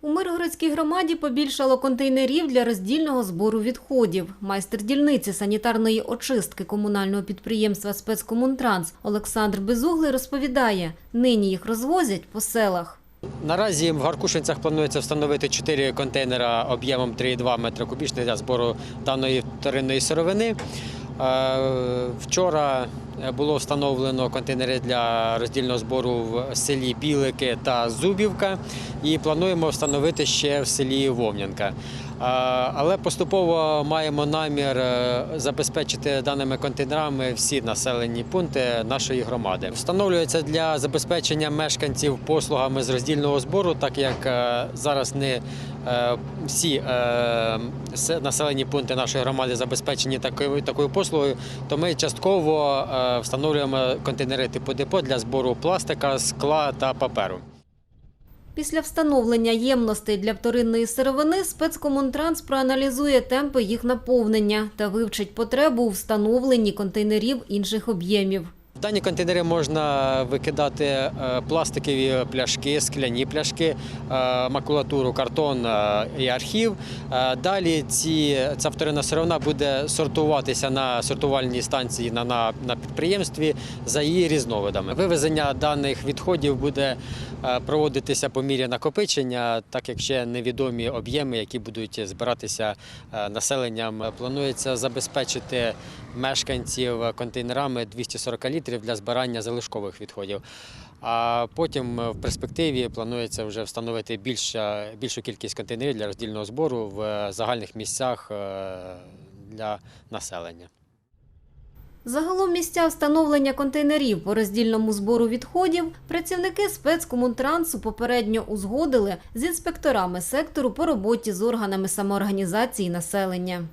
У Миргородській громаді побільшало контейнерів для роздільного збору відходів. Майстер дільниці санітарної очистки комунального підприємства «Спецкомунтранс» Олександр Безуглий розповідає, нині їх розвозять по селах. Наразі в Гаркушинцях планується встановити 4 контейнера об'ємом 3,2 метра кубічних для збору даної вторинної сировини. Е, Вчора було встановлено контейнери для роздільного збору в селі Білики та Зубівка і плануємо встановити ще в селі Вовнянка. Е, Але поступово маємо намір е, забезпечити даними контейнерами всі населені пункти нашої громади. Встановлюється для забезпечення мешканців послугами з роздільного збору, так як е, зараз не е, всі е, населені пункти нашої громади забезпечені такою такою послугою, то ми частково е, встановлюємо контейнери типу депо для збору пластика, скла та паперу. Після встановлення ємностей для вторинної сировини «Спецкомунтранс» проаналізує темпи їх наповнення та вивчить потребу у встановленні контейнерів інших об'ємів. Дані контейнери можна викидати е, пластикові пляшки, скляні пляшки, е, макулатуру, картон е, і архів. Далі ці, ця вторинна сировина буде сортуватися на сортувальній станції на, на, на підприємстві за її різновидами. Вивезення даних відходів буде проводитися по мірі накопичення, так як ще невідомі об'єми, які будуть збиратися населенням. Планується забезпечити мешканців контейнерами 240 літрів для збирання залишкових відходів. А потім е, в перспективі планується вже встановити більша, більшу кількість контейнерів для роздільного збору в е, загальних місцях е, для населення. Загалом місця встановлення контейнерів по роздільному збору відходів працівники спецкомунтрансу попередньо узгодили з інспекторами сектору по роботі з органами самоорганізації населення.